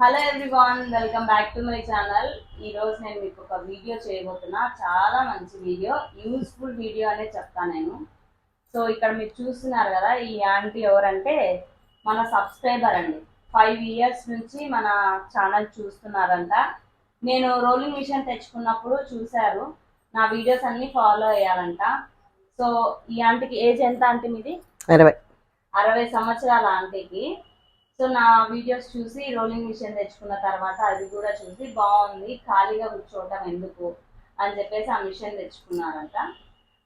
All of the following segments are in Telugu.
Hello everyone welcome back to my channel. ఈ రోజు నేను మీకు ఒక వీడియో చేయబోతున్నా. చాలా మంచి వీడియో. యూస్ఫుల్ వీడియో అనే చెప్తాను నేను. సో ఇక్కడ మీరు చూస్తున్నారు కదా ఈ ఆంటీ ఎవరంటే మన సబ్స్క్రైబర్ అండి. ఫైవ్ ఇయర్స్ నుంచి మన ఛానల్ చూస్తున్నారంట. నేను రోలింగ్ మిషన్ తెచ్చుకున్నప్పుడు చూశారు. నా వీడియోస్ అన్ని ఫాలో అయ్యారంట. సో ఈ ఆంటీకి ఏజ్ ఎంత అంటే మీది? ఇరవై అరవై సంవత్సరాల ఆంటీకి. సో నా వీడియోస్ చూసి రోలింగ్ మిషన్ తెచ్చుకున్న తర్వాత అది కూడా చూసి బాగుంది ఖాళీగా కూర్చోవటం ఎందుకు అని చెప్పేసి ఆ మిషన్ తెచ్చుకున్నారంట.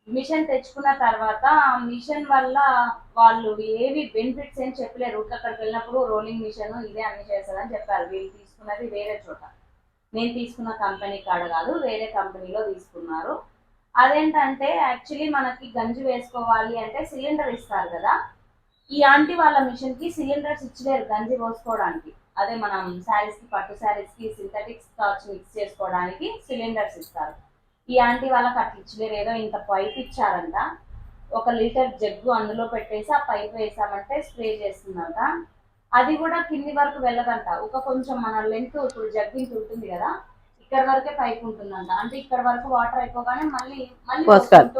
మిషన్ తెచ్చుకున్న తర్వాత ఆ మిషన్ వల్ల వాళ్ళు ఏవి బెనిఫిట్స్ ఏం చెప్పలేరు. అక్కడికి వెళ్ళినప్పుడు రోలింగ్ మిషన్ ఇదే అన్ని చేస్తుందని చెప్పారు. వీళ్ళు తీసుకున్నది వేరే చోట. నేను తీసుకున్న కంపెనీ కాడ కాదు వేరే కంపెనీలో తీసుకున్నారు. అదేంటంటే యాక్చువల్లీ మనకి గంజి వేసుకోవాలి అంటే సిలిండర్ ఇస్తారు కదా. ఈ ఆంటీ వాళ్ళ మిషన్కి సిలిండర్స్ ఇచ్చలేరు గంజి పోసుకోవడానికి. అదే మనం శారీస్కి పట్టు శారీస్కి సింథటిక్ స్టార్చ్ మిక్స్ చేసుకోవడానికి సిలిండర్స్ ఇస్తారు. ఈ ఆంటీ వాళ్ళకి అట్లా ఇచ్చలేరు ఏదో ఇంత పైప్ ఇచ్చారంట. ఒక లీటర్ జగ్గు అందులో పెట్టేసి ఆ పైప్ వేసామంటే స్ప్రే చేస్తుందంట. అది కూడా కింది వరకు వెళ్ళదంట. ఒక కొంచెం మన లెంత్ ఇప్పుడు జగ్గు ఇంత ఉంటుంది కదా ఇక్కడ వరకే పైప్ ఉంటుందంట. అంటే ఇక్కడ వరకు వాటర్ అయిపోగానే మళ్ళీ మళ్ళీ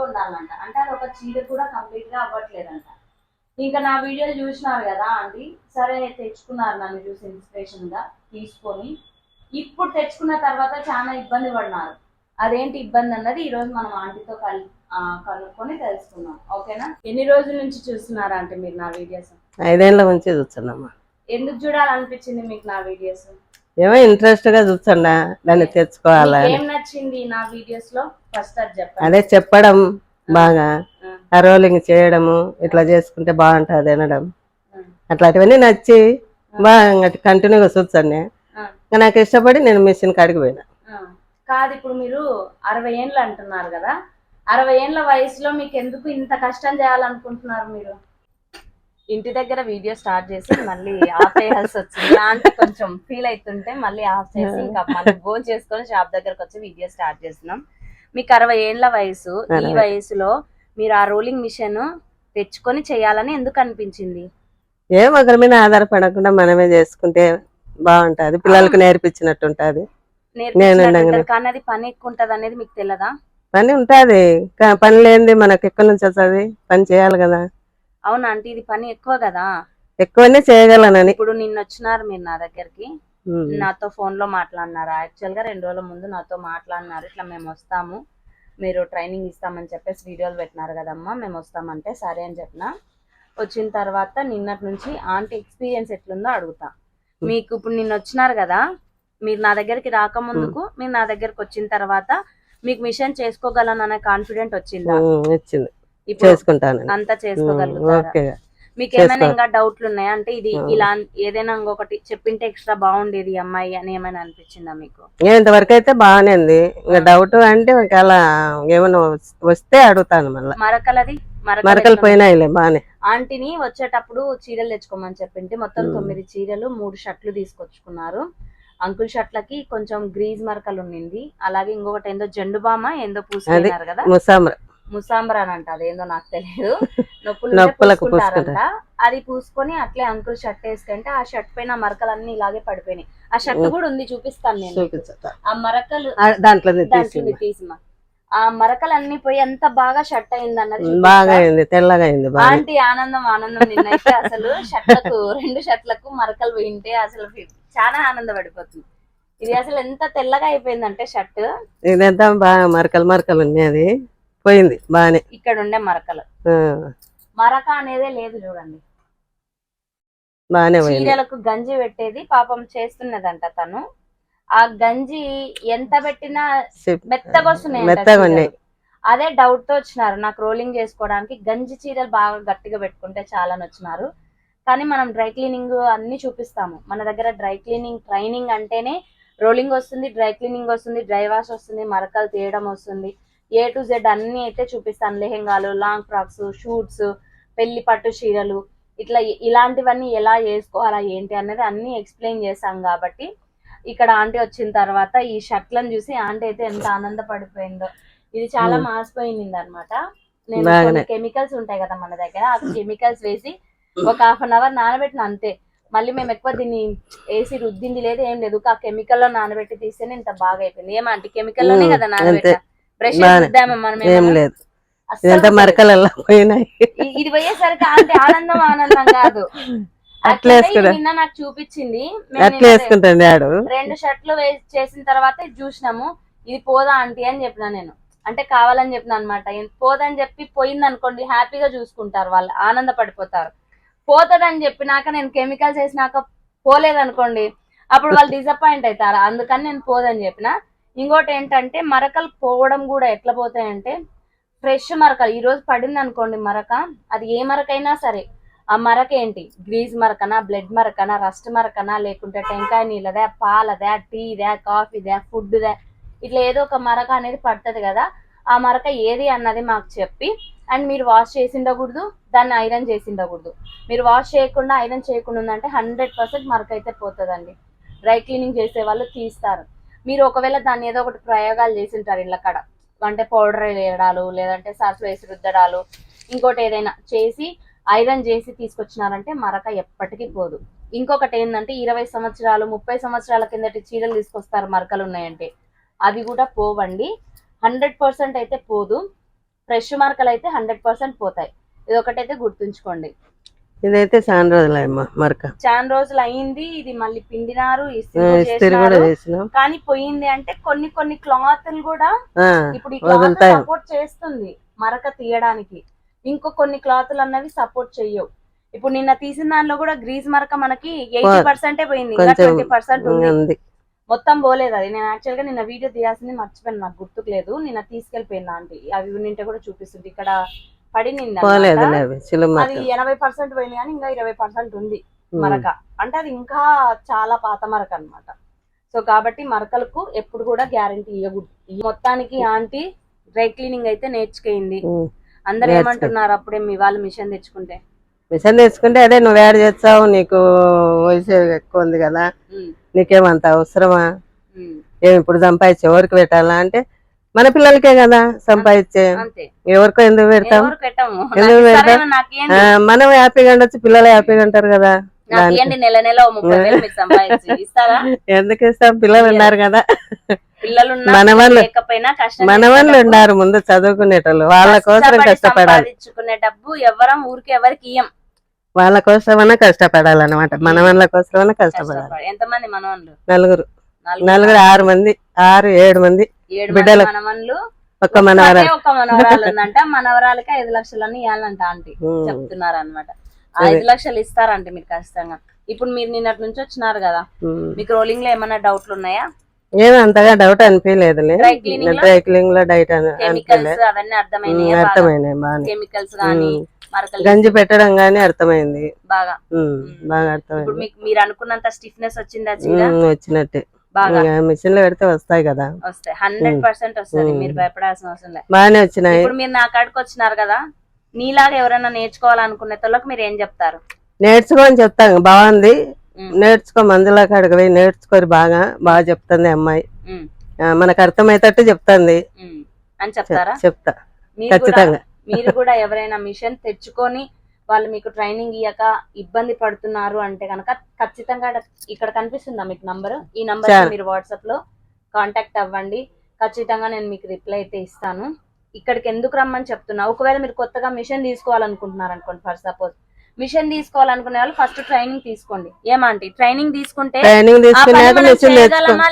ఉండాలంట. అంటే అది ఒక చీర కూడా కంప్లీట్గా అవ్వట్లేదంట. ఇంకా నా వీడియోలు చూసినారు కదా ఆంటీ సరే తెచ్చుకున్నారు నన్ను చూసి ఇన్స్పిరేషన్గా తీసుకొని. ఇప్పుడు తెచ్చుకున్న తర్వాత చాలా ఇబ్బంది పడినారు. అదేంటి ఇబ్బంది అన్నది ఈ రోజు మనం ఆంటీతో కల్ కనుక్కొని తెలుసుకుందాం. ఓకేనా? ఎన్ని రోజుల నుంచి చూస్తున్నారా అంటే మీరు నా వీడియోస్? ఐదేళ్ళ నుంచి చూస్తున్నామ్మా ఎందుకు చూడాలనిపించింది మీకు నా వీడియోస్? ఏమో ఇంట్రెస్ట్గా చూస్తున్నా. దాన్ని తెచ్చుకోవాలా ఏం నచ్చింది నా వీడియోస్లో ఫస్ట్ అది చెప్పండి. అదే చెప్పడం బాగా. ఆ, రోలింగ్ చేయడము ఇట్లా చేసుకుంటే బాగుంటది అనడం ఆ, అట్లాంటివన్నీ నచ్చి బాగా కంటిన్యూగా చూస్తాను నాకు ఇష్టపడి నేను మిషన్ కాడికి పోయినా. కాదు ఇప్పుడు మీరు అరవై ఏండ్లు అంటున్నారు కదా. అరవై ఏండ్ల వయసులో మీకు ఎందుకు ఇంత కష్టం చేయాలనుకుంటున్నారు మీరు? ఇంటి దగ్గర వీడియో స్టార్ట్ చేసి మళ్ళీ ఆపేయాల్సి వచ్చింది. అంటే కొంచెం ఫీల్ అవుతుంటే మళ్ళీ ఆఫ్ చేసి ఇంకా మళ్ళీ గోల్ చేసుకొని షాప్ దగ్గరకు వచ్చి వీడియో స్టార్ట్ చేస్తున్నాం. మీకు అరవై ఏండ్ల వయసు. ఈ. వయసులో మీరు ఆ రోలింగ్ మిషన్ తెచ్చుకొని చేయాలని ఎందుకు అనిపించింది? ఏం ఒకరి మీద ఆధారపడకుండా మనమే చేసుకుంటే బాగుంటది. పిల్లలకు నేర్పించినట్టు ఉంటది. కానీ అది పని ఎక్కువ ఉంటది అనేది మీకు తెలియదా పని ఉంటది. పని లేనిది మనకు ఎక్కడి నుంచి వస్తుంది? పని చేయాలి కదా. అవునా అంటే ఇది పని ఎక్కువ కదా? ఎక్కువనే చేయగలనని. ఇప్పుడు నిన్న వచ్చినారు మీరు నా దగ్గరికి. నాతో ఫోన్లో మాట్లాడినారు? యాక్చువల్గా రెండు రోజుల ముందు నాతో మాట్లాడినారు. ఇట్లా మేము వస్తాము. మీరు ట్రైనింగ్ ఇస్తామని చెప్పేసి వీడియోలు పెట్టినారు కదమ్మా మేము వస్తామంటే సరే అని చెప్పిన. వచ్చిన తర్వాత నిన్నటి నుంచి ఆంటీ ఎక్స్పీరియన్స్ ఎట్లుందో అడుగుతా. మీకు ఇప్పుడు నిన్న వచ్చినారు కదా మీరు నా దగ్గరికి రాకముందుకు మీరు నా దగ్గరికి వచ్చిన తర్వాత మీకు మిషన్ చేసుకోగలను అనే కాన్ఫిడెంట్ వచ్చిందా? ఉమ్, ఇచ్చింది ఇప్పుడు చేసుకుంటాను అంతా చేసుకోగలుగుతారా? ఓకే. మీకు ఏమైనా. ఇంకా డౌట్లు ఉన్నాయా అంటే ఇది. ఇలా ఏదైనా ఇంకొకటి చెప్పింటే ఎక్స్ట్రా బాగుండేది అమ్మాయి అని ఏమైనా అనిపించిందా మీకు? ఇంతవరకు అయితే బాగానే ఉంది. ఇంకా డౌట్ అంటే ఒకవేళ ఏమైనా వస్- వస్తే అడుగుతాను మళ్ళీ. మరకలది మరకలు పోయినాయిలే బాగానే. ఆంటీని వచ్చేటప్పుడు చీరలు తెచ్చుకోమని చెప్పింటే మొత్తం మ్మ్. తొమ్మిది చీరలు మూడు షర్ట్లు తీసుకొచ్చుకున్నారు. అంకుల్ షర్ట్లకి కొంచెం గ్రీజ్ మరకలు ఉండింది అలాగే ఇంకొకటి ఏందో జెండు బామ ఏందో పూసుకున్నారు కదా. ముసామ్ర ముసాంబర్ అని అంట అదేందో నాకు తెలియదు. నొప్పులు నొప్పులకు పూసుకుంటారంట. అది పూసుకొని అట్లే అంకుల్ షర్ట్ వేసుకుంటే ఆ షర్ట్ పైన మరకలు అన్ని ఇలాగే పడిపోయినాయి. ఆ షర్ట్ కూడా ఉంది చూపిస్తాను నేను ఆ మరకలు దాంట్లో తీసిమా ఆ మరకలు అన్ని పోయి ఎంత బాగా షర్ట్ అయింది అన్నది బాగా అయింది తెల్లగా అయింది ఆంటీ ఆనందం ఆనందం నిన్నైతే అసలు షర్ట్లకు రెండు షర్ట్లకు మరకలు పోయింటే అసలు చాలా ఆనందపడిపోతుంది. ఇది అసలు ఎంత తెల్లగా అయిపోయిందంటే షర్ట్. ఇదంతా బాగా మరకలు మరకలు ఉన్నాయి అది. పోయింది బాగానే ఇక్కడ ఉండే మరకలు. మరక అనేదే లేదు చూడండి. పోయింది. చీరలకు గంజి పెట్టేది పాపం చేస్తున్నదంట తను. ఆ గంజి ఎంత పెట్టినా చెప్- మెత్తగా ఉన్నాయి. అదే డౌట్తో వచ్చినారు నాకు రోలింగ్ చేసుకోవడానికి. గంజి చీరలు బాగా గట్టిగా పెట్టుకుంటే చాలా వచ్చినారు. కానీ మనం డ్రై క్లీనింగ్ అన్ని చూపిస్తాము. మన దగ్గర డ్రై క్లీనింగ్ ట్రైనింగ్ అంటేనే రోలింగ్ వస్తుంది డ్రై క్లీనింగ్ వస్తుంది డ్రై వాష్ వస్తుంది మరకలు తీయడం వస్తుంది. ఏ టు జెడ్ అన్ని అయితే చూపిస్తాను. లెహెంగాలు లాంగ్ ఫ్రాక్స్ షూట్స్ పెళ్ళి పట్టు చీరలు ఇట్లా ఇలాంటివన్నీ ఎలా చేసుకోవాలా ఏంటి అనేది అన్ని ఎక్స్ప్లెయిన్ చేస్తాం కాబట్టి ఇక్కడ ఆంటీ వచ్చిన తర్వాత ఈ షర్ట్లను చూసి ఆంటీ అయితే ఎంత ఆనందపడిపోయిందో. ఇది చాలా మ్మ్. మాసిపోయింది అనమాట నేను కెమికల్స్ ఉంటాయి కదా మన దగ్గర ఆ కెమికల్స్ వేసి ఒక హాఫ్ అన్ అవర్ నానబెట్టిన అంతే. మళ్ళీ మేము ఎక్కువ దీన్ని వేసి రుద్దింది లేదు ఏం లేదు. ఆ కెమికల్లో నానబెట్టి తీస్తేనే ఇంత బాగా అయిపోయింది. ఏమంటే కెమికల్లోనే ఉమ్, కదా నానబెట్టా ఏం? లేదు. ఇదంతా. మరకలల్లా పోయినాయి. ఇది పోయేసరికి అంటే ఆనందం ఆనందం కాదు. అట్లా నిన్న నాకు చూపించింది. మేము అట్లా నిన్న వేసుకుంటాండి ఆడు. రెండు షర్ట్లు వేసి చేసిన తర్వాత చూసినాము. ఇది పోదా ఆంటీ అని చెప్పిన నేను. అంటే కావాలని చెప్పిన అనమాట పోదని చెప్పి పోయింది అనుకోండి హ్యాపీగా చూసుకుంటారు వాళ్ళు. ఆనందపడిపోతారు. పోతుందని చెప్పినాక నేను కెమికల్స్ వేసినాక పోలేదనుకోండి అప్పుడు వాళ్ళు డిసప్పాయింట్ అవుతారు. అందుకని నేను పోదని చెప్పిన. ఇంకోటి ఏంటంటే మరకలు పోవడం కూడా ఎట్లా పోతాయంటే ఫ్రెష్ మరకలు. ఈరోజు పడింది అనుకోండి మరక అది ఏ మరకైనా సరే. ఆ మరక ఏంటి? గ్రీజ్ మరకనా బ్లడ్ మరకనా రస్ట్ మరకనా లేకుంటే టెంకాయ నీళ్ళదే పాలదే టీదే కాఫీదే ఫుడ్దే ఇట్లా ఏదో ఒక మరక అనేది పడుతుంది కదా. ఆ మరక ఏది అన్నది మాకు చెప్పి అండ్ మీరు వాష్ చేసిండకూడదు దాన్ని ఐరన్ చేసిండకూడదు. మీరు వాష్ చేయకుండా ఐరన్ చేయకుండా ఉందంటే హండ్రెడ్ పర్సెంట్ మరక అయితే పోతుందండి. డ్రై క్లీనింగ్ చేసే వాళ్ళు తీస్తారు. మీరు ఒకవేళ దాన్ని ఏదో ఒకటి ప్రయోగాలు చేసి ఉంటారు ఇళ్ళ కాడ. అంటే పౌడర్ వేయడాలు లేదంటే సర్ఫ్ వేసి రుద్దడాలు ఇంకోటి ఏదైనా చేసి ఐరన్ చేసి తీసుకొచ్చినారంటే మరక ఎప్పటికీ పోదు. ఇంకొకటి ఏంటంటే ఇరవై సంవత్సరాలు ముప్పై సంవత్సరాల కిందటి చీరలు తీసుకొస్తారు మరకలు ఉన్నాయంటే. అవి కూడా పోవండి. హండ్రెడ్ పర్సెంట్ అయితే పోదు. ఫ్రెష్ మరకలు అయితే హండ్రెడ్ పర్సెంట్ పోతాయి. ఇది ఒకటైతే గుర్తుంచుకోండి. ఇదైతే చాలా రోజులమ్మా మరక. చాలా రోజులు అయింది ఇది మళ్ళీ పిండినారు ఇస్త్రీ కూడా చేసినాం. కానీ పోయింది అంటే కొన్ని కొన్ని క్లాత్లు కూడా ఇప్పుడు క్లాత్. సపోర్ట్ చేస్తుంది మరక తీయడానికి. ఇంకో కొన్ని క్లాతులు అన్నవి సపోర్ట్ చెయ్యవు. ఇప్పుడు నిన్న తీసిన దానిలో కూడా గ్రీజ్ మరక మనకి ఎయిటీ పర్సెంటే పోయింది ఇంకా ట్వంటీ పర్సెంట్ ఉంది. ఉంది. మొత్తం పోలేదు అది. నేను యాక్చువల్గా నిన్న వీడియో తీయాల్సింది మర్చిపోయాను నాకు గుర్తుకు లేదు. నిన్న తీసుకెళ్ళిపోయింది ఆంటీ. అవి నింటే కూడా చూపిస్తుంది. ఇక్కడ పడి నింది పోలేదు అది ఎనభై పర్సెంట్ పోయింది కానీ ఇంకా ఇరవై పర్సెంట్ ఉంది. మరక. అంటే అది ఇంకా చాలా పాత మరక అన్నమాట. సో కాబట్టి మరకలకు ఎప్పుడు కూడా గ్యారంటీ ఇవ్వకూడదు ఈ మొత్తానికి ఆంటీ డ్రై క్లీనింగ్ అయితే నేర్చుకుంది. అందరు. ఏమంటున్నారు అప్పుడే మీ వాళ్ళు మిషన్ తెచ్చుకుంటే? మిషన్ తెచ్చుకుంటే అదే నువ్వు యాడ్ చేస్తావు నీకు వయసు ఎక్కువ ఉంది కదా. నీకేమంత అవసరమా? ఏమి ఇప్పుడు సంపాదించి ఎవరికి పెట్టాలా అంటే మన పిల్లలకే కదా సంపాదించే. ఎవరికో ఎందుకు పెడతాం? ఎందుకు పెడతాం? మనం హ్యాపీగా ఉండొచ్చు పిల్లలు హ్యాపీగా ఉంటారు కదా. ఎందుకు ఇస్తాం? పిల్లలు ఉన్నారు కదా. పిల్లలు ఉన్నా మన వాళ్ళు- లేకపోయినా కష్టం మన వాళ్ళు ఉన్నారు ముందు చదువుకునేటోళ్ళు. వాళ్ళ కోసం కష్టపడి కష్టపడాలి. డబ్బు ఎవరం ఊరికి ఎవరికి ఇయ్యం. వాళ్ళ కోసమన్నా కష్టపడాలన్నమాట. మన వాళ్ళ కోసమన్నా కష్టపడాలి. కష్టపడి. ఎంతమంది నలుగురు. నలుగురు ఆరు మంది ఆరు ఏడు మంది. ఏడు బిడ్డలు. మనవన్లు ఒక్క మనవర ఒక్కతే ఒక్క మనవరాలు ఉందంట. మనవరాలకి ఐదు లక్షలని ఇవ్వాలంట ఆంటీ చెప్తున్నారు అనమాట ఐదు లక్షలు ఇస్తారంటే మీరు ఖచ్చితంగా. ఇప్పుడు మీరు నిన్నటి నుంచి వచ్చినారు కదా మీకు రోలింగ్లో ఏమైనా డౌట్లు ఉన్నాయా? ఏమి అంతగా డౌట్లో? డ్రై క్లీనింగ్లో డైట్ అనిపించలే కెమికల్స్ అవన్నీ అర్థమైనాయా కెమికల్స్ గంజి పెట్టడం గానీ అర్థమైంది. బాగా. బాగా అర్థమైంది. మీకు మీరు అనుకున్నంత స్టిఫ్నెస్ వచ్చిందా వచ్చినట్టే. బాగా. మిషన్లో పెడితే వస్తాయి కదా. వస్తాయి. హండ్రెడ్ పర్సెంట్ వస్తుంది మీరు భయపడాల్సిన అవసరం లేదు. బాగానే వచ్చినాయి. ఇప్పుడు మీరు నా కాడికి వచ్చినారు కదా నీలాగా ఎవరైనా నేర్చుకోవాలనుకునే తోళ్ళకి మీరు ఏం చెప్తారు? నేర్చుకోని చెప్తాను. బాగుంది. నేర్చుకో మందులో కాడికి పోయి నేర్చుకోరు బాగా. బాగా చెప్తుంది అమ్మాయి. మనకు అర్థమయ్యేటట్టు చెప్తుంది. అని చెప్తారా? చెప్తా. ఖచ్చితంగా. మీరు కూడా ఎవరైనా మిషన్ తెచ్చుకొని వాళ్ళు మీకు ట్రైనింగ్ ఇయ్యక ఇబ్బంది పడుతున్నారు అంటే కనుక ఖచ్చితంగా ఇక్కడ కనిపిస్తుందా మీకు నంబర్? ఈ నంబర్. మీరు వాట్సాప్లో కాంటాక్ట్ అవ్వండి. ఖచ్చితంగా నేను మీకు రిప్లై అయితే ఇస్తాను. ఇక్కడికి ఎందుకు రమ్మని చెప్తున్నా? ఒకవేళ మీరు కొత్తగా మిషన్ తీసుకోవాలనుకుంటున్నారు అనుకోండి ఫర్ సపోజ్ మిషన్ తీసుకోవాలనుకునే వాళ్ళు ఫస్ట్ ట్రైనింగ్ తీసుకోండి. ఏమంటే ట్రైనింగ్ తీసుకుంటే ట్రైనింగ్ తీసుకున్నాక మనం మిషన్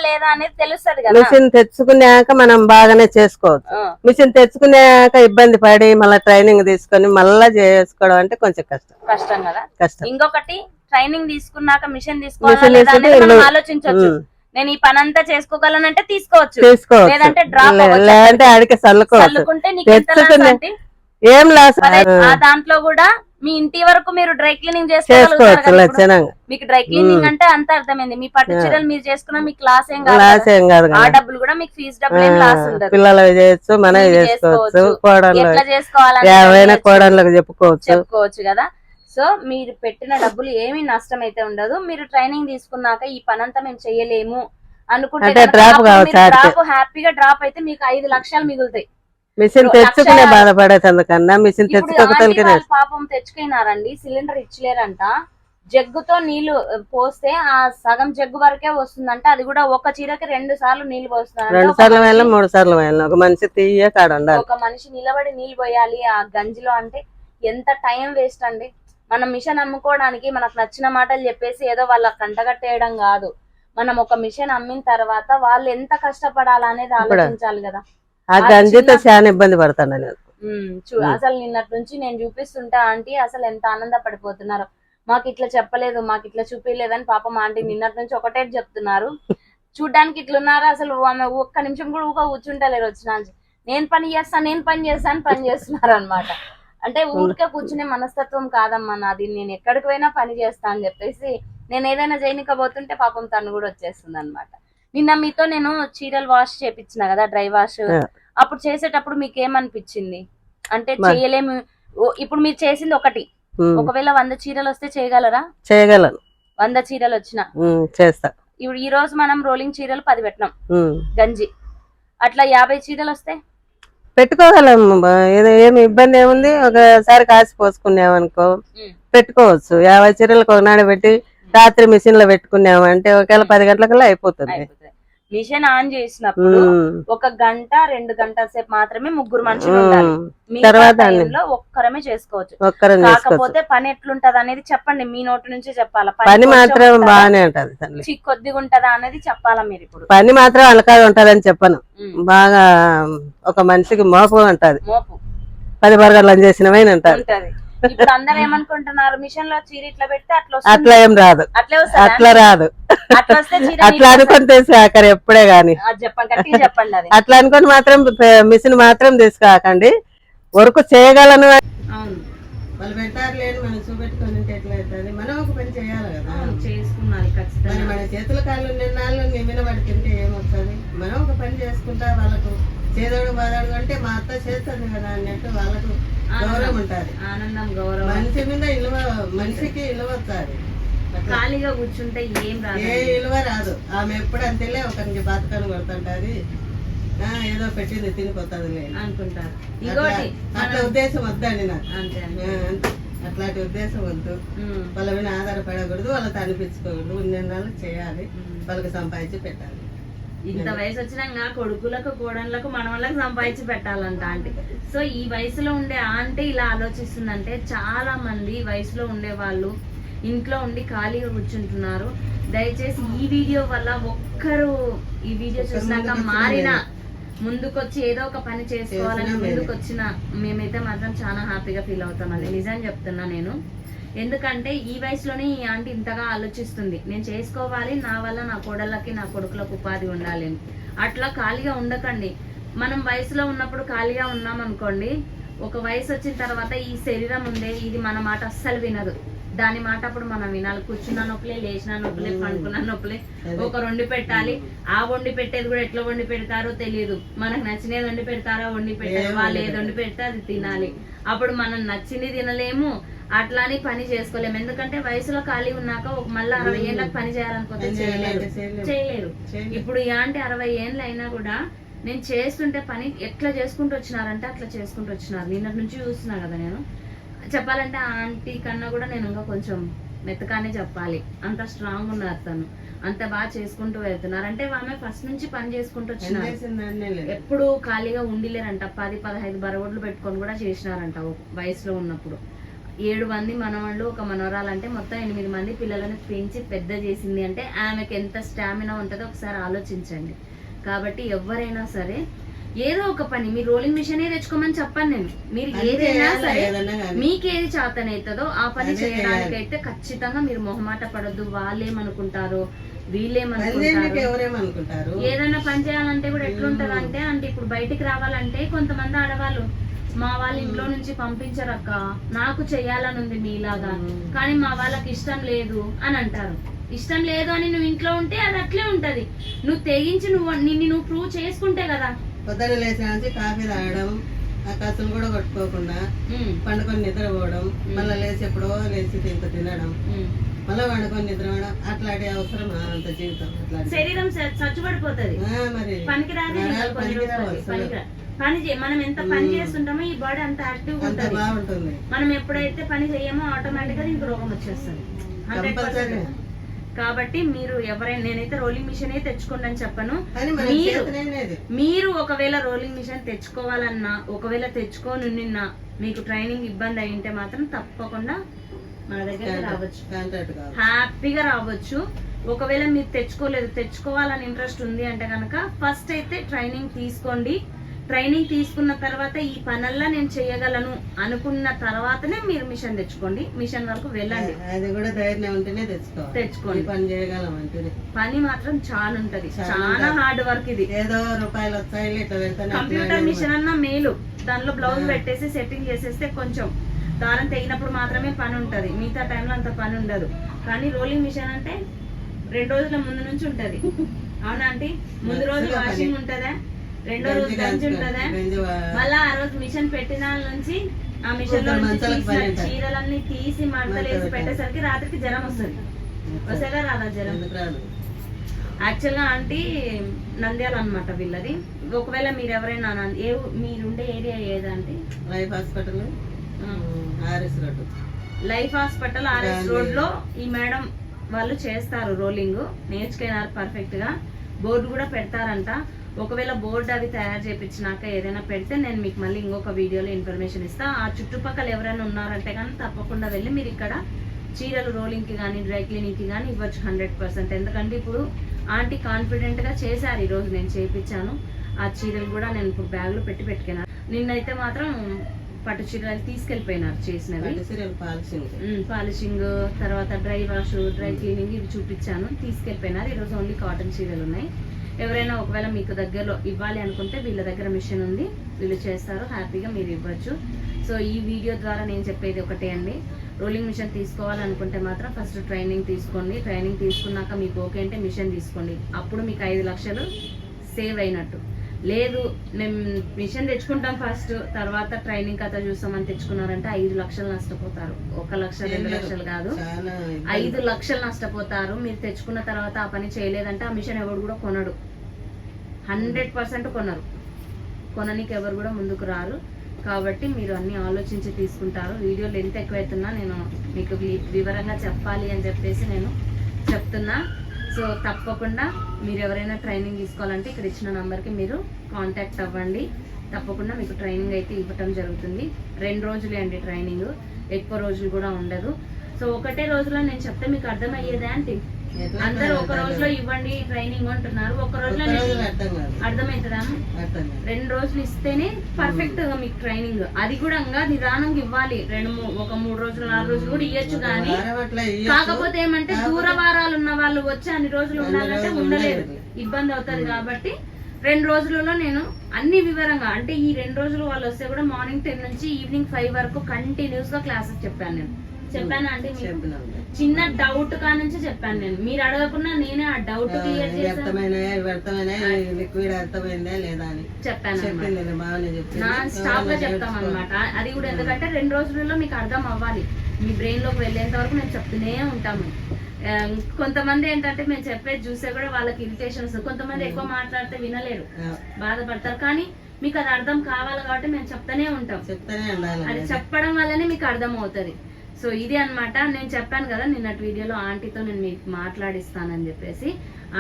లేదా అనేది తెలుస్తుంది కదా? మిషన్ తెచ్చుకున్నాక మనం బాగానే చేసుకోవచ్చు. మిషన్ తెచ్చుకున్నాక ఇబ్బంది పడి మళ్ళీ ట్రైనింగ్ తీసుకొని మళ్ళా చేసుకోవడం అంటే కొంచెం కష్టం. కష్టం కదా? కష్టం. ఇంకొకటి ట్రైనింగ్ తీసుకున్నాక మిషన్ తీసుకోవాలా ఆలోచించవచ్చు. నేను ఈ పని అంతా చేసుకోగలనంటే తీసుకోవచ్చు. తీసుకోవచ్చు. లేదంటే అవ్వచ్చు. లేదంటే ఆడికి చల్లుకోవచ్చు ఏం లాస్? దాంట్లో కూడా మీ ఇంటి వరకు మీరు డ్రై క్లీనింగ్ చేసుకోవచ్చు మీకు డ్రై క్లీనింగ్ అంటే అంత అర్థమైంది. మీ పట్టు చీరలు మీరు చేసుకున్నా మీకు లాస్ ఏం కాదు. ఏం కాదు ఆ డబ్బులు కూడా మీకు ఫీజు డబ్బులు లాస్ ఉండదు. చేయొచ్చు మనం మీరు చేసుకోవచ్చు ఎట్లా చేసుకోవాలని. కోడళ్ళకి చెప్పుకోవచ్చు. చెప్పుకోవచ్చు కదా. సో మీరు పెట్టిన డబ్బులు ఏమీ నష్టం అయితే ఉండదు. మీరు ట్రైనింగ్ తీసుకున్నాక ఈ పని అంతా మేము చేయలేము అనుకుంటే drop హ్యాపీగా డ్రాప్ అయితే మీకు ఐదు లక్షలు మిగులుతాయి. మిషన్ తెచ్చుకునే యాభై. బాధపడేది అందుకన్నా మిషన్ తెచ్చుకోకపోతే వాళ్ళు పాపం తెచ్చుకున్నారండి సిలిండర్ ఇచ్చలేరంట. జగ్గుతో నీళ్ళు పోస్తే ఆ సగం జగ్గు వరకే వస్తుందంటే. అది కూడా ఒక చీరకి రెండు సార్లు నీళ్ళు పోస్తున్నారు రెండు సార్లు వెళ్ళాం మూడు సార్లు వెళ్ళాం ఒక మనిషి తీయ కాడ ఉండాలి. ఒక మనిషి నిలబడి నీళ్ళు పోయాలి ఆ గంజిలో అంటే ఎంత టైం వేస్ట్ అండి. మనం మిషన్ అమ్ముకోవడానికి మనకు నచ్చిన మాటలు చెప్పేసి ఏదో వాళ్ళకి కంటగట్టేయడం కాదు. మనం ఒక మిషన్ అమ్మిన తర్వాత వాళ్ళు ఎంత కష్టపడాలనేది ఆలోచించాలి కదా. ఆ గంజితో చాలా ఇబ్బంది పడతాను నేను. అసలు నిన్నటి నుంచి నేను చూపిస్తుంటా ఆంటీ అసలు ఎంత ఆనందపడిపోతున్నారు? మాకు ఇట్లా చెప్పలేదు మాకు ఇట్లా చూపించలేదని పాపం ఆంటీ నిన్నటి నుంచి ఒకటే చెప్తున్నారు. చూడ్డానికి ఇట్లున్నారు? అసలు ఆమె ఒక్క నిమిషం కూడా ఊక కూర్చుంటలేరు వచ్చిన. నేను పని చేస్తా నేను పని చేస్తా అని పని చేస్తున్నారు అనమాట అంటే ఊరికే కూర్చునే మనస్తత్వం కాదమ్మా నాది. నేను ఎక్కడికి పోయినా పని చేస్తా అని చెప్పేసి నేను ఏదైనా చేయనికపోతుంటే పాపం తను కూడా వచ్చేస్తుంది అనమాట నిన్న మీతో నేను చీరలు వాష్ చేపించిన కదా డ్రై వాష్. అప్పుడు చేసేటప్పుడు మీకు ఏమనిపించింది అంటే చేయలేము. ఇప్పుడు మీరు చేసింది ఒకటి. ఒకవేళ వంద చీరలు వస్తే చేయగలరా? చేయగలను. వంద చీరలు వచ్చిన. చేస్తా. ఇప్పుడు ఈ రోజు మనం రోలింగ్ చీరలు పది పెట్టినాం. గంజి. అట్లా యాభై చీరలు వస్తే? పెట్టుకోగలం. ఏదో ఏమి ఇబ్బంది ఏముంది? ఒకసారి కాసి పోసుకున్నామనుకో ఉమ్. పెట్టుకోవచ్చు. యాభై చీరలకు ఒకనాడు పెట్టి రాత్రి మిషన్లో పెట్టుకున్నాము అంటే ఒకవేళ పది గంటలకల్లా అయిపోతుంది. మిషన్ ఆన్ చేసినప్పుడు ఒక గంట రెండు గంటల సేపు మాత్రమే ముగ్గురు మనుషులు ఉండాలి. మిగతా తర్వాత ఒక్కరమే చేసుకోవచ్చు. కాకపోతే పని ఎట్లుంటది అనేది చెప్పండి. మీ నోటి నుంచి చెప్పాలా? పని మాత్రం? బాగానే ఉంటది కొద్దిగా ఉంటదా అనేది చెప్పాలా మీరు ఇప్పుడు? పని మాత్రం అలకాగా ఉంటదని చెప్పను. బాగా ఒక మనిషికి మోపు ఉంటది. మోపు. పది బరగర్లు చేసినవైన ఉంటది. ఇప్పుడు అందరు ఏమనుకుంటున్నారు? మిషన్లో చీర ఇట్లా పెడితే అట్లా వస్తుంది. అట్లా ఏం రాదు. అట్లే రాదు. అట్లా అనుకొని తీసుకోకండి ఎప్పుడే గాని. చెప్పండి అట్లా అనుకొని మాత్రం మిషన్ మాత్రం తీసుకోకండి వర్క్ చేయగలను అవును. వాళ్ళు పెట్టారు లేని మనం చూపెట్టుకొని ఎట్లా అవుతుంది? మనం ఒక పని చేయాలి కదా. చేసుకున్నాను ఖచ్చితంగా. మన చేతుల కాళ్ళు నిన్నాళ్ళు నిమ్మిన పడుతుంటే ఏమొస్తుంది మనం ఒక పని చేసుకుంటా వాళ్ళకు చేదోడు బాదోడు అంటే మా అత్త చేస్తుంది కదా అన్నట్టు వాళ్ళకు గౌరవం ఉంటుంది ఆనందం గౌరవం. మనిషి మీద ఇలువ మనిషికి ఇలువ వస్తుంది. ఖాళీగా కూర్చుంటే ఏం రాదు. ఏ ఇలువ రాదు. ఆమె ఎప్పుడు అంతేలే ఒకరికి బాతకాలు కొడుతుంటది. ఆ, ఏదో పెట్టింది తినిపోతుంది అనుకుంటారు. అట్లా ఉద్దేశం వద్దండి నాకు. అట్లాంటి ఉద్దేశం వద్దు. వాళ్ళ మీద ఆధారపడకూడదు వాళ్ళతో అనిపించుకోకూడదు. ఉన్నెన్నాళ్ళు చేయాలి. వాళ్ళకి సంపాదించి పెట్టాలి. ఇంత వయసు వచ్చినాక కొడుకులకు కోడళ్ళకు మనవళ్ళకు సంపాదించి పెట్టాలంట ఆంటీ. సో ఈ వయసులో ఉండే ఆంటీ ఇలా ఆలోచిస్తుందంటే చాలా మంది వయసులో ఉండే వాళ్ళు ఇంట్లో ఉండి ఖాళీగా కూర్చుంటున్నారు. దయచేసి ఈ వీడియో వల్ల ఒక్కరు ఈ వీడియో చూసినాక మారిన ముందుకొచ్చి ఏదో ఒక పని చేసుకోవాలని చేసినా మేలే. ముందుకు వచ్చిన మేమైతే మాత్రం చాలా హ్యాపీగా ఫీల్ అవుతాం అది నిజం చెప్తున్నా నేను. ఎందుకంటే ఈ వయసులోనే ఈ ఆంటీ ఇంతగా ఆలోచిస్తుంది. నేను చేసుకోవాలి నా వల్ల నా కోడళ్ళకి నా కొడుకులకు ఉపాధి ఉండాలి. అని అట్లా ఖాళీగా ఉండకండి. మనం వయసులో ఉన్నప్పుడు ఖాళీగా ఉన్నాం అనుకోండి ఒక వయసు వచ్చిన తర్వాత ఈ శరీరం ఉందే ఇది మన మాట అస్సలు వినదు. దాని మాట అప్పుడు మనం వినాలి. కూర్చున్న నొప్పులే లేచిన నొప్పులే పండుకున్న నొప్పులే ఒక వండి పెట్టాలి. ఆ వండి పెట్టేది కూడా ఎట్లా వండి పెడతారో తెలియదు మనకు నచ్చినది వండి పెడతారా వండి పెట్టారు వాళ్ళు ఏది వండి పెడితే అది తినాలి. అప్పుడు మనం నచ్చింది తినలేము. అట్లా అని పని చేసుకోలేము. ఎందుకంటే వయసులో ఖాళీ ఉన్నాక ఒక మళ్ళీ అరవై ఏళ్ళకి పని చేయాలనుకోతే పని చేయలేరు. చేయలేరు. ఇప్పుడు ఇలాంటి అరవై ఏళ్ళు అయినా కూడా నేను చేస్తుంటే పని ఎట్లా చేసుకుంటూ వచ్చినారంటే అట్లా చేసుకుంటూ వచ్చినారు. నిన్నటి నుంచి చూస్తున్నా కదా నేను. చెప్పాలంటే ఆ ఆంటీ కన్నా కూడా నేను ఇంకా కొంచెం మెత్తగానే చెప్పాలి. అంత స్ట్రాంగ్ ఉన్నారు తను అంత బాగా చేసుకుంటూ వెళ్తున్నారు. అంటే ఆమె ఫస్ట్ నుంచి పని చేసుకుంటూ వచ్చినారు. లేదు. ఎప్పుడు ఖాళీగా ఉండిలేరంట. పది పదహైదు బరగొడ్లు పెట్టుకొని కూడా చేసినారంట. వయసులో ఉన్నప్పుడు. ఏడు మంది మనవాళ్ళు ఒక మనవరాలు అంటే మొత్తం ఎనిమిది మంది పిల్లలను పెంచి పెద్ద చేసింది అంటే ఆమెకి ఎంత స్టామినా ఉంటుందో ఒకసారి ఆలోచించండి. కాబట్టి ఎవరైనా సరే ఏదో ఒక పని మీరు రోలింగ్ మిషనే తెచ్చుకోమని చెప్పాను నేను. మీరు ఏదైనా సరే ఏదన్నా కానీ. మీకు ఏది చేతనైతుందో ఆ పని చేయడానికైతే ఖచ్చితంగా మీరు మొహమాట పడొద్దు. వాళ్ళేమనుకుంటారో వీళ్ళేమనుకుంటారు ఏదైనా పని చేయాలంటే కూడా ఎట్లుంటది అంటే అంటే ఇప్పుడు బయటికి రావాలంటే కొంతమంది ఆడవాళ్ళు మా వాళ్ళ ఇంట్లో నుంచి పంపించరక్క. నాకు చెయ్యాలని ఉంది మీలాగా కానీ మా వాళ్ళకి ఇష్టం లేదు అని అంటారు. ఇష్టం లేదు అని నువ్వు ఇంట్లో ఉంటే అది అట్లే ఉంటది. నువ్వు తెగించి నువ్వు నిన్ను నువ్వు ప్రూవ్ చేసుకుంటే కదా. పొద్దున్న లేచిన నుంచి కాఫీ తాగడం ఆ కసులు కూడా కొట్టుకోకుండా పండుకొని నిద్రపోవడం మళ్ళీ లేచి ఎప్పుడో లేచి ఇంత తినడం. మళ్ళీ వండుకొని నిద్రపోవడం అట్లాంటి అవసరం అంత జీవితం శరీరం ఆ, మరి. పనికి పని చే మనం ఎంత పని చేస్తుంటామో ఈ బాడీ అంత యాక్టివ్ ఉంటది. మనం ఎప్పుడైతే పని చేయమో ఆటోమేటిక్గా దీనికి రోగం వచ్చేస్తుంది. కంపల్సరీ. కాబట్టి మీరు ఎవరైనా నేనైతే రోలింగ్ మిషన్ అయితే తెచ్చుకోండి అని చెప్పను. మీరు- మీరు ఒకవేళ రోలింగ్ మిషన్ తెచ్చుకోవాలన్నా ఒకవేళ తెచ్చుకొని నిన్న మీకు ట్రైనింగ్ ఇబ్బంది అయింటే మాత్రం తప్పకుండా మన దగ్గర రావచ్చు. హ్యాపీగా రావచ్చు. ఒకవేళ మీరు తెచ్చుకోలేదు తెచ్చుకోవాలని ఇంట్రెస్ట్ ఉంది అంటే కనుక ఫస్ట్ అయితే ట్రైనింగ్ తీసుకోండి. ట్రైనింగ్ తీసుకున్న తర్వాత ఈ పనల్లా నేను చేయగలను అనుకున్న తర్వాతనే మీరు మిషన్ తెచ్చుకోండి. మిషన్ వరకు వెళ్ళండి. అది కూడా ధైర్యం ఉంటేనే తెచ్చుకోండి. ఈ పని చేయగలం అంటేనే. పని మాత్రం చాలా ఉంటది చాలా హార్డ్ వర్క్ ఇది. ఏదో రూపాయలు కంప్యూటర్ మిషన్ అన్న మేలు. దానిలో బ్లౌజ్ పెట్టేసి సెట్టింగ్ చేసేస్తే కొంచెం దారం తెగినప్పుడు మాత్రమే పని ఉంటది మిగతా టైంలో అంత పని ఉండదు కానీ రోలింగ్ మిషన్ అంటే రెండు రోజుల ముందు నుంచి ఉంటది. అవునా ఆంటీ? ముందు రోజు. వాషింగ్ ఉంటదా? రెండో రోజు గంజి ఉంటదా? మళ్ళా ఆ రోజు మిషన్ పెట్టిన నుంచి ఆ మిషన్లో. చీరలన్నీ తీసి మడతలేసి మడతలు పెట్టేసరికి రాత్రికి జ్వరం వస్తుంది. వస్తుందా రాదా జ్వరం? ఎందుకు రాదు? యాక్చువల్గా ఆంటీ నంద్యాల అన్నమాట వీళ్ళది. ఒకవేళ మీరు ఎవరైనా ఏ మీరుండే ఏరియా ఏదంటే life hospital RS road. Life hospital RS. రోడ్లో ఈ మేడం వాళ్ళు చేస్తారు రోలింగ్. నేర్చుకున్నారు పర్ఫెక్ట్గా. బోర్డు కూడా పెడతారంట. ఒకవేళ బోర్డు అవి తయారు చేపించినాక ఏదైనా పెడితే నేను మీకు మళ్ళీ ఇంకొక వీడియోలో ఇన్ఫర్మేషన్ ఇస్తా. ఆ చుట్టుపక్కల ఎవరైనా ఉన్నారంటే కానీ తప్పకుండా వెళ్ళి మీరు ఇక్కడ చీరలు రోలింగ్కి కానీ డ్రై క్లీనింగ్కి కానీ ఇవ్వచ్చు హండ్రెడ్ పర్సెంట్ ఎందుకంటే ఇప్పుడు ఆంటీ కాన్ఫిడెంట్గా చేశారు ఈ రోజు నేను చేయించాను ఆ చీరలు కూడా నేను ఇప్పుడు బ్యాగ్లో పెట్టి పెట్టుకున్నాను. నిన్నైతే మాత్రం పట్టు చీరలు తీసుకెళ్ళిపోయినారు చేసినవి. పాలిషింగ్ తర్వాత డ్రై వాష్ డ్రై క్లీనింగ్ ఇవి చూపించాను. తీసుకెళ్ళిపోయినారు. ఈరోజు ఓన్లీ కాటన్ చీరలు ఉన్నాయి. ఎవరైనా ఒకవేళ మీకు దగ్గరలో ఇవ్వాలి అనుకుంటే వీళ్ళ దగ్గర మిషన్ ఉంది. వీళ్ళు చేస్తారు. హ్యాపీగా మీరు ఇవ్వచ్చు. సో ఈ వీడియో ద్వారా నేను చెప్పేది ఒకటే అండి. రోలింగ్ మిషన్ తీసుకోవాలనుకుంటే మాత్రం ఫస్ట్ ట్రైనింగ్ తీసుకోండి. ట్రైనింగ్ తీసుకున్నాక మీకు ఓకే అంటే మిషన్ తీసుకోండి. అప్పుడు మీకు ఐదు లక్షలు సేవ్ అయినట్టు. లేదు మేము మిషన్ తెచ్చుకుంటాం ఫస్ట్ తర్వాత ట్రైనింగ్ కథ చూస్తామని తెచ్చుకున్నారంటే ఐదు లక్షలు నష్టపోతారు. ఒక లక్ష రెండు లక్షలు కాదు. ఐదు లక్షలు నష్టపోతారు. మీరు తెచ్చుకున్న తర్వాత ఆ పని చేయలేదంటే ఆ మిషన్ ఎవరు కూడా కొనడు. హండ్రెడ్ పర్సెంట్ కొనరు. కొననీకి ఎవరు కూడా ముందుకు రారు. కాబట్టి మీరు అన్ని ఆలోచించి తీసుకుంటారు. వీడియోలు ఎంత ఎక్కువైతున్నా నేను మీకు వివరంగా చెప్పాలి అని చెప్పేసి నేను చెప్తున్నా. సో తప్పకుండా మీరు ఎవరైనా ట్రైనింగ్ తీసుకోవాలంటే ఇక్కడ ఇచ్చిన నెంబర్కి మీరు కాంటాక్ట్ అవ్వండి. తప్పకుండా మీకు ట్రైనింగ్ అయితే ఇవ్వటం జరుగుతుంది. రెండు రోజులే అండి ట్రైనింగ్ ఎక్కువ రోజులు కూడా ఉండదు. సో ఒకటే రోజులో నేను చెప్తే మీకు అర్థమయ్యేదే అంటే అందరూ ఒక రోజులో ఇవ్వండి ట్రైనింగ్ అంటున్నారు. ఒక రోజులో అర్థమవుతుందా? రెండు రోజులు ఇస్తేనే పర్ఫెక్ట్గా మీకు ట్రైనింగ్ అది కూడా ఇంకా నిదానంగా ఇవ్వాలి. రెండు ఒక మూడు రోజులు నాలుగు రోజులు కూడా ఇవ్వచ్చు కానీ. కాకపోతే ఏమంటే దూర వారాలు ఉన్న వాళ్ళు వచ్చి అన్ని రోజులు ఉండాలంటే ఉండలేరు ఉండలేరు. ఇబ్బంది అవుతుంది కాబట్టి రెండు రోజులలో నేను అన్ని వివరంగా అంటే ఈ రెండు రోజులు వాళ్ళు వస్తే కూడా మార్నింగ్ టెన్ నుంచి ఈవినింగ్ ఫైవ్ వరకు కంటిన్యూస్గా క్లాసెస్ చెప్పాను నేను. చెప్పాను అంటే చిన్న డౌట్ కా నుంచి చెప్పాను నేను. మీరు అడగకుండా నేనే ఆ డౌట్ క్లియర్ లిక్విడ్ అర్థమైందా? లేదా అని. చెప్పాను నేను నాన్ స్టాప్గా చెప్తాం. అనమాట అది కూడా ఎందుకంటే రెండు రోజులలో మీకు అర్థం అవ్వాలి. మీ బ్రెయిన్లోకి వెళ్ళేంత వరకు మేము చెప్తూనే ఉంటాము కొంతమంది ఏంటంటే మేము చెప్పేది చూస్తే కూడా వాళ్ళకి ఇరిటేషన్స్ కొంతమంది ఎక్కువ మాట్లాడితే వినలేరు. బాధపడతారు. కానీ మీకు అది అర్థం కావాలి కాబట్టి మేము చెప్తానే ఉంటాం. చెప్తానే అది చెప్పడం వల్లనే మీకు అర్థం అవుతుంది. సో ఇది అన్నమాట. నేను చెప్పాను కదా నిన్నటి వీడియోలో ఆంటీతో నేను మీకు మాట్లాడిస్తానని చెప్పేసి.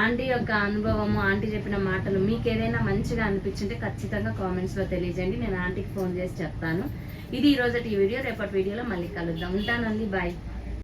ఆంటీ యొక్క అనుభవము ఆంటీ చెప్పిన మాటలు మీకు ఏదైనా మంచిగా అనిపించింటే ఖచ్చితంగా కామెంట్స్లో తెలియజేయండి. నేను ఆంటీకి ఫోన్ చేసి చెప్తాను. ఇది ఈ రోజు ఈ వీడియో రేపటి వీడియోలో మళ్ళీ కలుద్దాం. ఉంటానండి బాయ్